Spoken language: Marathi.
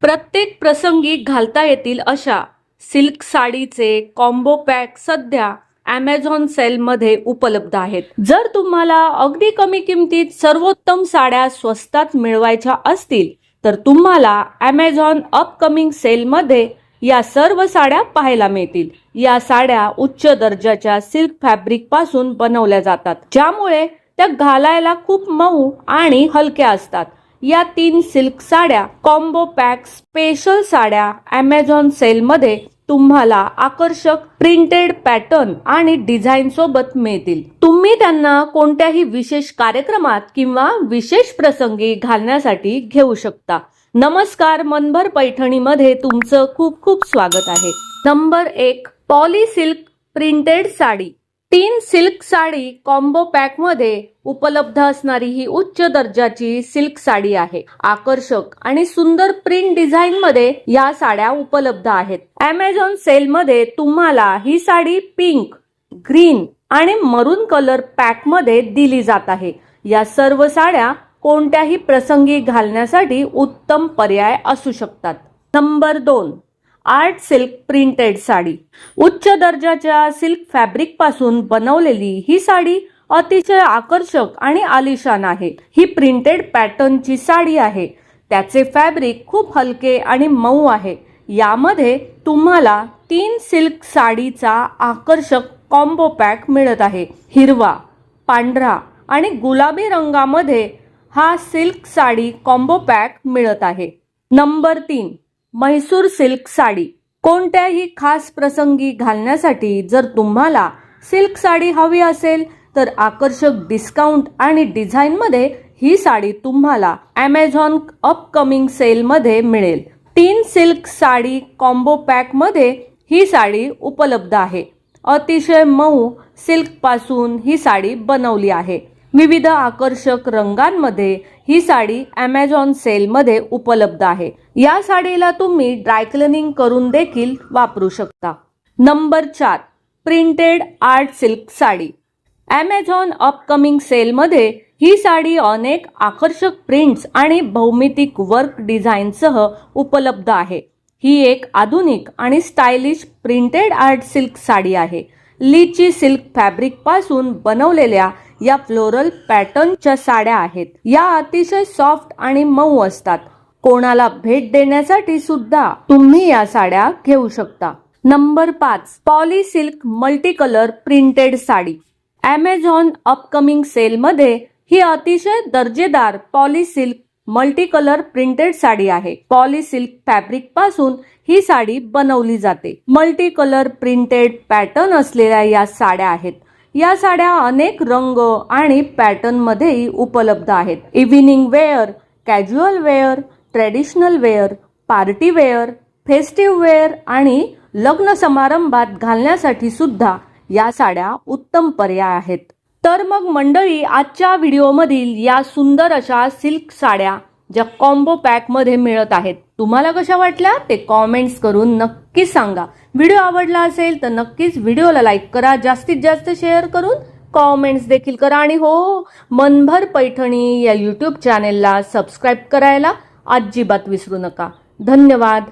प्रत्येक प्रसंगी घालता येतील अशा सिल्क साडीचे कॉम्बो पॅक सध्या ॲमेझॉन सेलमध्ये उपलब्ध आहेत. जर तुम्हाला अगदी कमी किमतीत सर्वोत्तम साड्या स्वस्तात मिळवायच्या असतील तर तुम्हाला ॲमेझॉन अपकमिंग सेलमध्ये या सर्व साड्या पाहायला मिळतील. या साड्या उच्च दर्जाच्या सिल्क फॅब्रिकपासून बनवल्या जातात ज्यामुळे त्या घालायला खूप मऊ आणि हलक्या असतात. या तीन सिल्क साड्या कॉम्बो पॅक स्पेशल साड्या ॲमेझॉन सेलमध्ये तुम्हाला आकर्षक प्रिंटेड पॅटर्न आणि डिझाईन सोबत मिळतील. तुम्ही त्यांना कोणत्याही विशेष कार्यक्रमात किंवा विशेष प्रसंगी घालण्यासाठी घेऊ शकता. नमस्कार मनभर पैठणीमध्ये तुमचं खूप खूप स्वागत आहे. नंबर एक पॉली सिल्क प्रिंटेड साडी. तीन सिल्क साडी कॉम्बो पॅकमध्ये उपलब्ध असणारी ही उच्च दर्जाची सिल्क साडी आहे. आकर्षक आणि सुंदर प्रिंट डिझाईन मध्ये या साड्या उपलब्ध आहेत. अमेझॉन सेल मध्ये तुम्हाला ही साडी पिंक ग्रीन आणि मरून कलर पॅकमध्ये दिली जात आहे. या सर्व साड्या कोणत्याही प्रसंगी घालण्यासाठी उत्तम पर्याय असू शकतात. नंबर दोन. Art silk printed sari. उच्च दर्जाच्या सिल्क फॅब्रिकपासून बनवलेली ही साडी अतिशय आकर्षक आणि आलिशान आहे. ही प्रिंटेड पॅटर्नची साडी आहे. त्याचे फॅब्रिक खूप हलके आणि मऊ आहे. यामध्ये तुम्हाला तीन सिल्क साडीचा आकर्षक कॉम्बो पॅक मिळत आहे. हिरवा पांढरा आणि गुलाबी रंगामध्ये हा सिल्क साडी कॉम्बो पॅक मिळत आहे. नंबर तीन. म्हैसूर सिल्क साडी. कोणत्याही खास प्रसंगी घालण्यासाठी जर तुम्हाला सिल्क साडी हवी असेल तर आकर्षक डिस्काउंट आणि डिझाईनमध्ये ही साडी तुम्हाला ॲमेझॉन अपकमिंग सेलमध्ये मिळेल. तीन सिल्क साडी कॉम्बो पॅकमध्ये ही साडी उपलब्ध आहे. अतिशय मऊ सिल्कपासून ही साडी बनवली आहे. विविध आकर्षक रंगांमध्ये ही साडी ॲमेझॉन सेलमध्ये उपलब्ध आहे. या साडीला तुम्ही ड्रायक्लिनिंग करून देखील वापरू शकता. नंबर चार printed art silk sari. Amazon upcoming सेलमध्ये ही साडी अनेक आकर्षक प्रिंट्स आणि भौमितिक वर्क डिझाईनसह उपलब्ध आहे. ही एक आधुनिक आणि stylish printed art silk sari आहे. लीची सिल्क फॅब्रिकपासून बनवलेल्या या फ्लोरल पॅटर्नच्या साड्या आहेत. या अतिशय सॉफ्ट आणि मऊ असतात. कोणाला भेट देण्यासाठी सुद्धा तुम्ही या साड्या घेऊ शकता. नंबर पाच poly silk multi colour printed sari. Amazon upcoming सेलमध्ये ही अतिशय दर्जेदार poly silk multi colour printed sari आहे. पॉली सिल्क फॅब्रिकपासून ही साडी बनवली जाते. मल्टी कलर प्रिंटेड पॅटर्न असलेल्या या साड्या आहेत. या साड्या अनेक रंग आणि पॅटर्नमध्येही उपलब्ध आहेत. Evening wear casual wear traditional wear party wear festive wear आणि लग्न समारंभात घालण्यासाठी सुद्धा या साड्या उत्तम पर्याय आहेत. तर मग मंडळी आजच्या व्हिडिओमधील या सुंदर अशा सिल्क साड्या ज्या कॉम्बो पॅकमध्ये मिळत आहेत. तुम्हाला कशा वाटल्या? ते कॉमेंट्स करून नक्कीच सांगा. व्हिडिओ आवडला असेल तर नक्कीच व्हिडिओला लाईक करा. जास्तीत जास्त शेअर करून कॉमेंट्स देखील करा. आणि हो मनभर पैठणी या यूट्यूब चॅनेलला सबस्क्राईब करायला अजिबात विसरू नका. धन्यवाद.